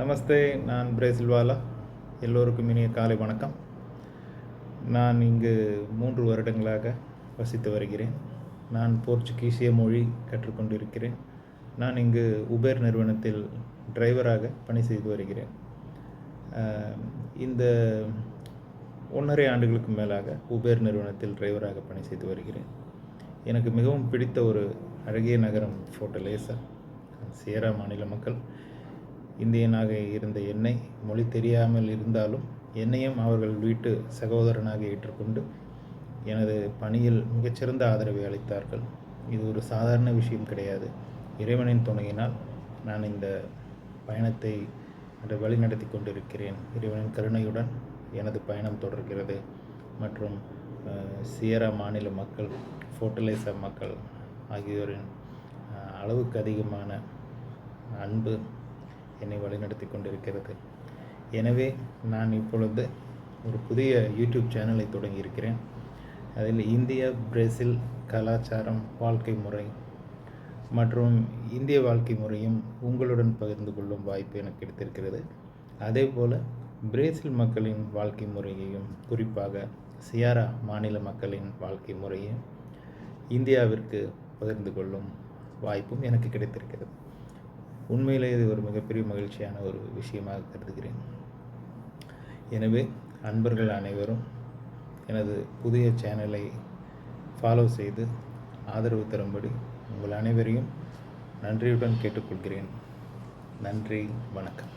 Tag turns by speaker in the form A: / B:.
A: நமஸ்தே நான் பிரேசில்வாலா. எல்லோருக்கும் இனிய காலை வணக்கம். நான் இங்கு மூன்று வருடங்களாக வசித்து வருகிறேன். நான் போர்ச்சுகீசிய மொழி கற்றுக்கொண்டிருக்கிறேன். நான் இங்கு உபேர் நிறுவனத்தில் டிரைவராக பணி செய்து வருகிறேன். இந்த ஒன்றரை ஆண்டுகளுக்கு மேலாக உபேர் நிறுவனத்தில் டிரைவராக பணி செய்து வருகிறேன். எனக்கு மிகவும் பிடித்த ஒரு அழகிய நகரம் ஃபோர்ட்டலேசா சியரா மாநில மக்கள். இந்தியனாக இருந்த என்னை மொழி தெரியாமல் இருந்தாலும் என்னையும் அவர்கள் வீட்டு சகோதரனாக ஏற்றுக்கொண்டு எனது பணியில் மிகச்சிறந்த ஆதரவை அளித்தார்கள். இது ஒரு சாதாரண விஷயம் கிடையாது. இறைவனின் துணையினால் நான் இந்த பயணத்தை வழிநடத்தி கொண்டிருக்கிறேன். இறைவனின் கருணையுடன் எனது பயணம் தொடர்கிறது. மற்றும் சியரா மாநில மக்கள் ஃபோர்டிலைசர் மக்கள் ஆகியோரின் அளவுக்கு அதிகமான அன்பு என்னை வழிநடத்தி கொண்டிருக்கிறது. எனவே நான் இப்பொழுது ஒரு புதிய யூடியூப் சேனலை தொடங்கியிருக்கிறேன். அதில் இந்திய பிரேசில் கலாச்சாரம் வாழ்க்கை முறை மற்றும் இந்திய வாழ்க்கை முறையும் உங்களுடன் பகிர்ந்து கொள்ளும் வாய்ப்பு எனக்கு கிடைத்திருக்கிறது. அதே போல் பிரேசில் மக்களின் வாழ்க்கை முறையையும் குறிப்பாக சியாரா மாநில மக்களின் வாழ்க்கை முறையையும் இந்தியாவிற்கு பகிர்ந்து கொள்ளும் வாய்ப்பும் எனக்கு கிடைத்திருக்கிறது. உண்மையிலே இது ஒரு மிகப்பெரிய மகிழ்ச்சியான ஒரு விஷயமாக கருதுகிறேன். எனவே அன்பர்கள் அனைவரும் எனது புதிய சேனலை ஃபாலோ செய்து ஆதரவு தரும்படி உங்கள் அனைவரையும் நன்றியுடன் கேட்டுக்கொள்கிறேன். நன்றி வணக்கம்.